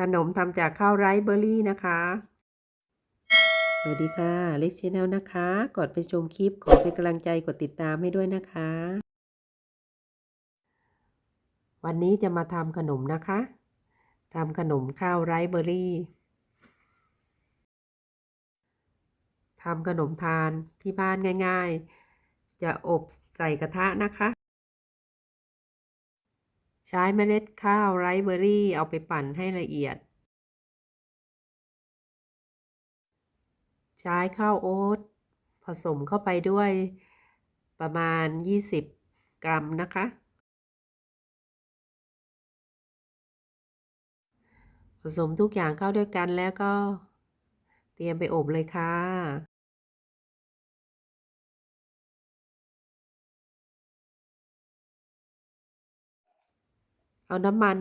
ขนมทำจากข้าวไรซ์เบอร์รี่นะคะ สวัสดีค่ะเล็กชแนลนะคะ ก่อนไปชมคลิปขอเป็นกำลังใจกดติดตามให้ด้วยนะคะ วันนี้จะมาทำขนมนะคะทำขนมข้าวไรซ์เบอร์รี่ทำขนมทานที่บ้านง่าย ๆ จะอบใส่กระทะนะคะ ใช้เมล็ดข้าวไรซ์เบอร์รี่เอาไปปั่นให้ละเอียด ใช้ข้าวโอ๊ตผสมเข้าไปด้วยประมาณ 20 กรัมนะคะ ผสมทุกอย่างเข้าด้วยกันแล้วก็เตรียมไปอบเลยค่ะ เอาน้ำมัน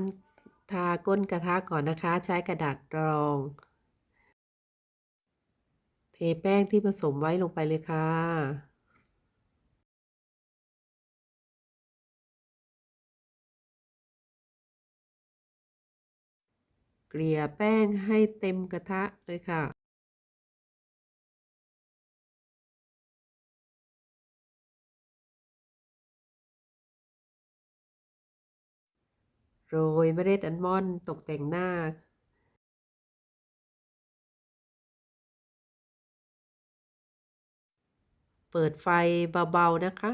ทาก้นกระทะก่อนนะคะ ใช้กระดาษรอง เทแป้งที่ผสมไว้ลงไปเลยค่ะเกลี่ยแป้งให้เต็มกระทะเลยค่ะ โรยเมล็ดอัลมอนด์ตกแต่งหน้าเปิดไฟเบาๆนะคะ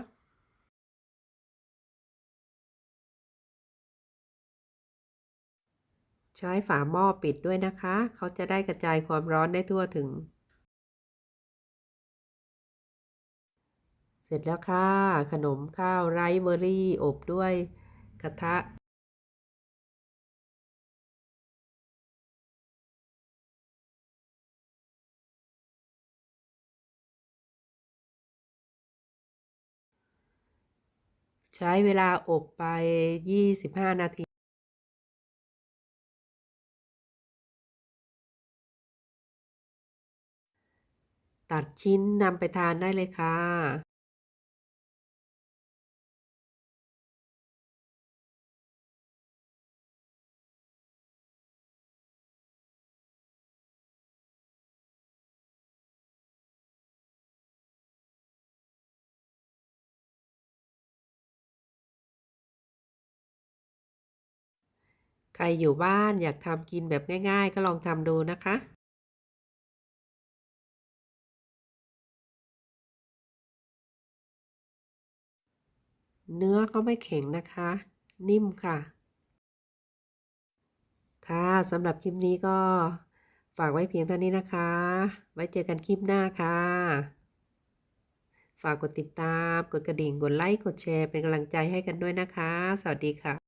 ใช้ฝาหม้อปิดด้วยนะคะ เขาจะได้กระจายความร้อนได้ทั่วถึง เสร็จแล้วค่ะ ขนมข้าวไรซ์เบอร์รี่อบด้วยกระทะ ใช้เวลาอบไป 25 นาทีตัดชิ้นนำไปทานได้เลยค่ะ ใครอยู่บ้านอยากทำกินแบบง่ายๆ ก็ลองทำดูนะคะเนื้อเขาไม่แข็งนะคะ นิ่มค่ะ ค่ะสำหรับคลิปนี้ก็ฝากไว้เพียงเท่านี้นะคะ ไว้เจอกันคลิปหน้าค่ะ ฝากกดติดตาม กดกระดิ่ง กดไลค์ กดแชร์ เป็นกำลังใจให้กันด้วยนะคะ สวัสดีค่ะ